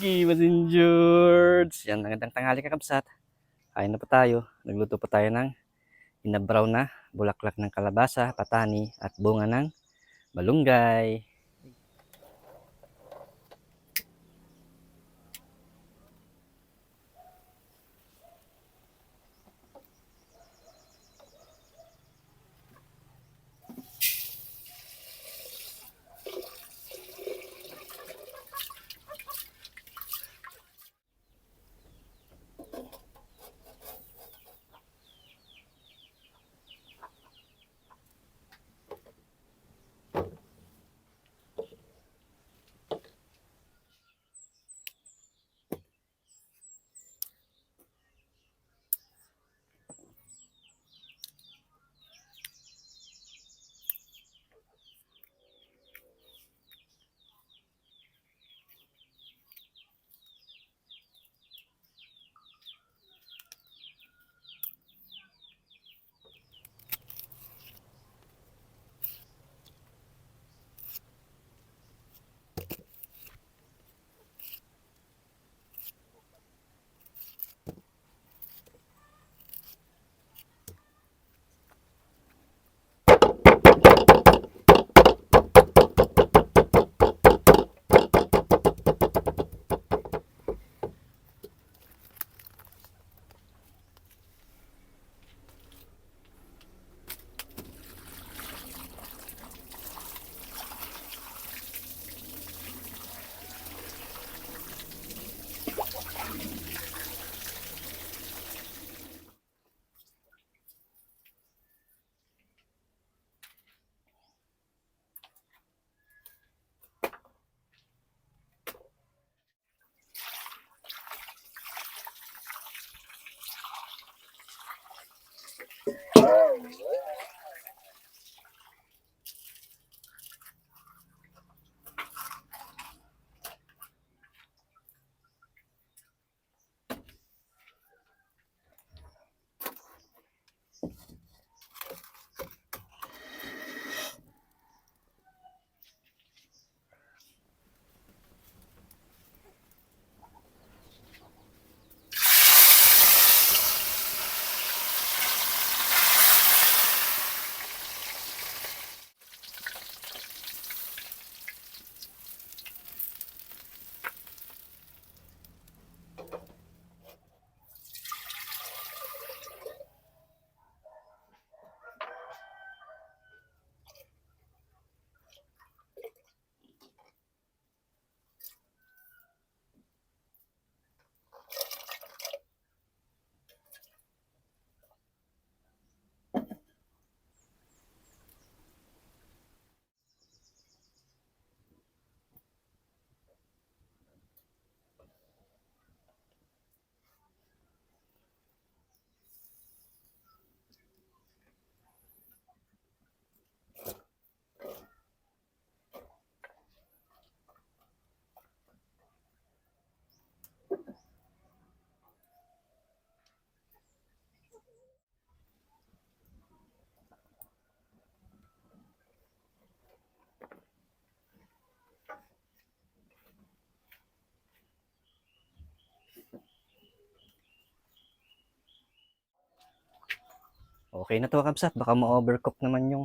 Gimas injured. Yan, magandang tanghali kakabsat. Kain na po tayo. Nagluto po tayo ng inabraw na bulaklak ng kalabasa, patani, at bunga ng malunggay. Okay na to kabsat. Baka ma-overcook naman yung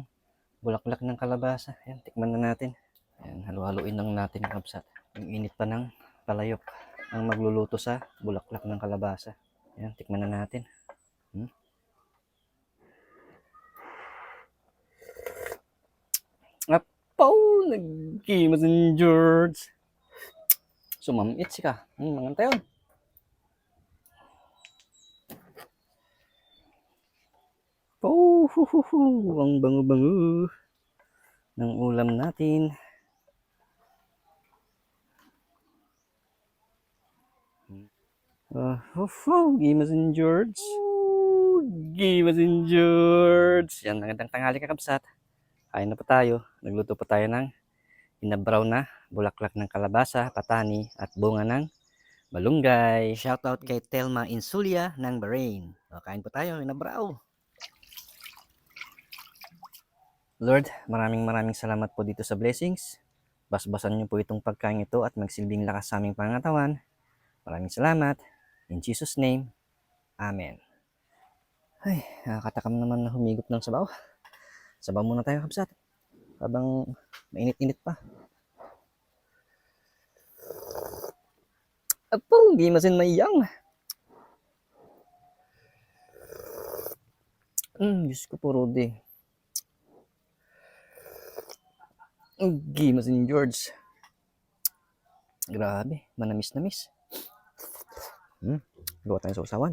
bulaklak ng kalabasa. Ayan, tikman na natin. Ayan, halu-haluin lang natin kabsat. Yung init pa ng palayok ang magluluto sa bulaklak ng kalabasa. Ayan, tikman na natin. Hmm? Apaw! Nagkimas ng George! Sumamit si ka. Hmm, mga Oh, hu, hu, hu. ang bango-bango ng ulam natin. Uh, oh, oh, Gimas and George. Oh, Gimas and George. Yan, magandang tanghali kakabsat. Kain na po tayo. Nagluto po tayo ng inabraw na bulaklak ng kalabasa, patani, at bunga ng malunggay. Shoutout kay Telma Insulia ng Bahrain. O, kain po tayo, inabraw. Lord, maraming maraming salamat po dito sa blessings. Basbasan niyo po itong pagkain ito at magsilbing lakas sa aming pangatawan. Maraming salamat. In Jesus' name, Amen. Ay, nakakatakam naman na humigop ng sabaw. Sabaw muna tayo, kabsat. Habang mainit-init pa. Apo, di masin mayang. Hmm, Diyos ko po, Rudy. Gimas ni George. Grabe, manamis-namis. Hmm, gawa tayo sa usawan.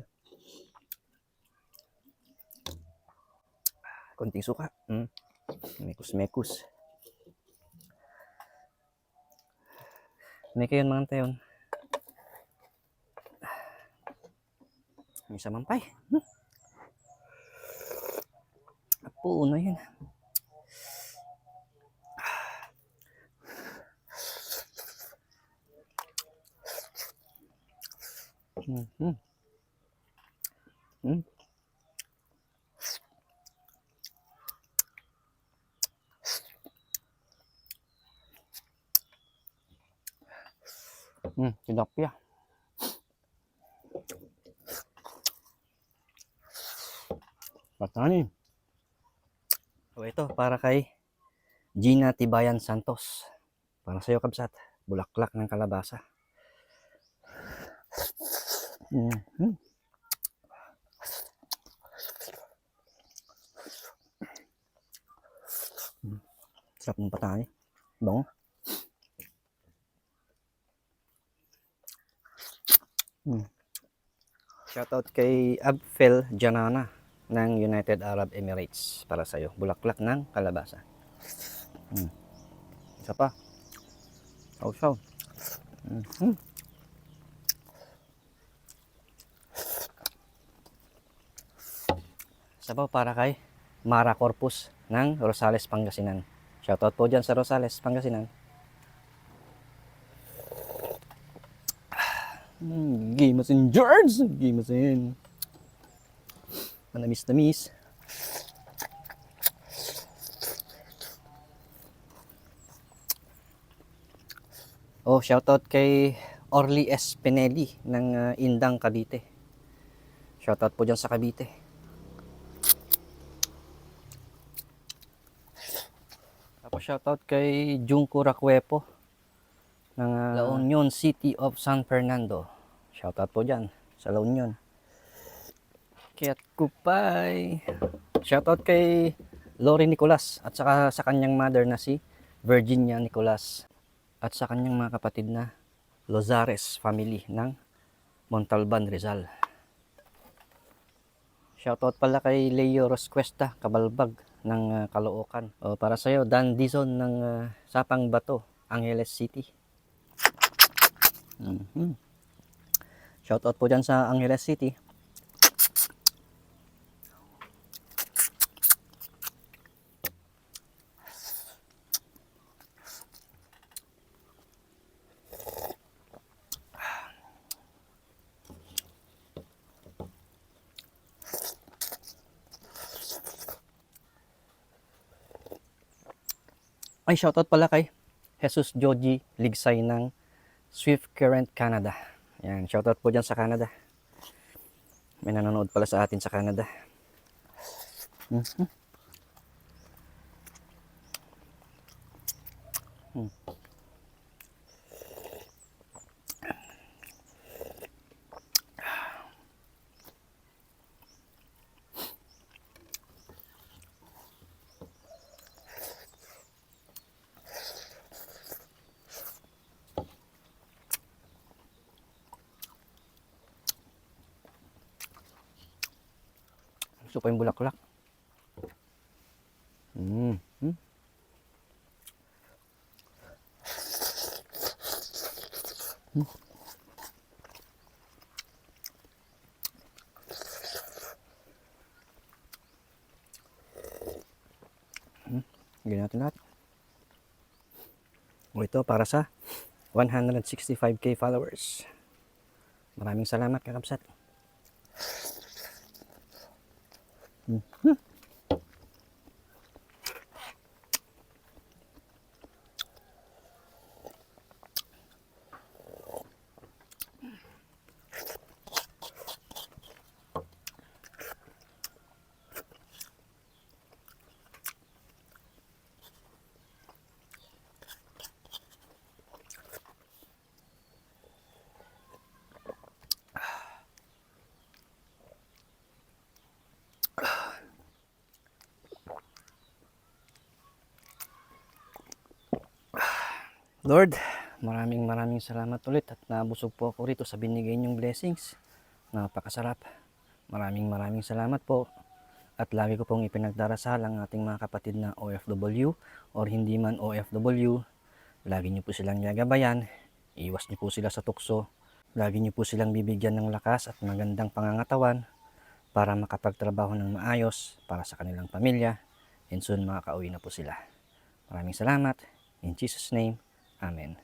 Konting suka. Hmm. Mekus-mekus. May kayon mga tayon. May samampay. Hmm. Apo, na Mm. Hmm, tilapia. Patani. O ito, para kay Gina Tibayan Santos. Para sa'yo, Kabsat. Bulaklak ng kalabasa. Mhm. Mm. Sarap ng patani. Bango. Mm. Shoutout kay Abfel Janana ng United Arab Emirates para sa'yo. Bulaklak ng kalabasa. Mm. Isa pa. Sausaw. Mhm. Sabaw para kay Mara Corpus ng Rosales, Pangasinan. Shoutout po dyan sa Rosales, Pangasinan. Mm, Gimasin George! Gimasin. Manamis na miss. Oh, shoutout kay Orly S. Pinelli ng ah, Indang, Cavite. Shoutout po dyan sa Cavite. Shoutout kay Junko Racuepo ng ah, La Union City of San Fernando. Shoutout po dyan sa La Union. Kiat Kupay. Shoutout kay Lori Nicolas at saka sa kanyang mother na si Virginia Nicolas at sa kanyang mga kapatid na Lozares family ng Montalban, Rizal. Shoutout pala kay Leo Roscuesta, Kabalbag ng ah, Caloocan. O, para sa'yo, Dan Dizon ng ah, Sapang Bato, Angeles City. Mhm. Shoutout po dyan sa Angeles City. Ay, shoutout pala kay Jesus Joji Ligsay ng Swift Current Canada. Yan, shoutout po dyan sa Canada. May nanonood pala sa atin sa Canada. Mhm. Hmm. Gusto pa yung bulaklak. Mm. Mm. Mm. Mm. Ganyan natin lahat. O ito para sa 165k followers. Maraming salamat kakapsat. Yeah. Lord, maraming maraming salamat ulit at nabusog po ako rito sa binigay niyong blessings. Napakasarap. Maraming maraming salamat po. At lagi ko pong ipinagdarasal ang ating mga kapatid na OFW or hindi man OFW. Lagi niyo po silang gagabayan. Iwas niyo po sila sa tukso. Lagi niyo po silang bibigyan ng lakas at magandang pangangatawan para makapagtrabaho ng maayos para sa kanilang pamilya. And soon makakauwi na po sila. Maraming salamat. In Jesus' name, Amen.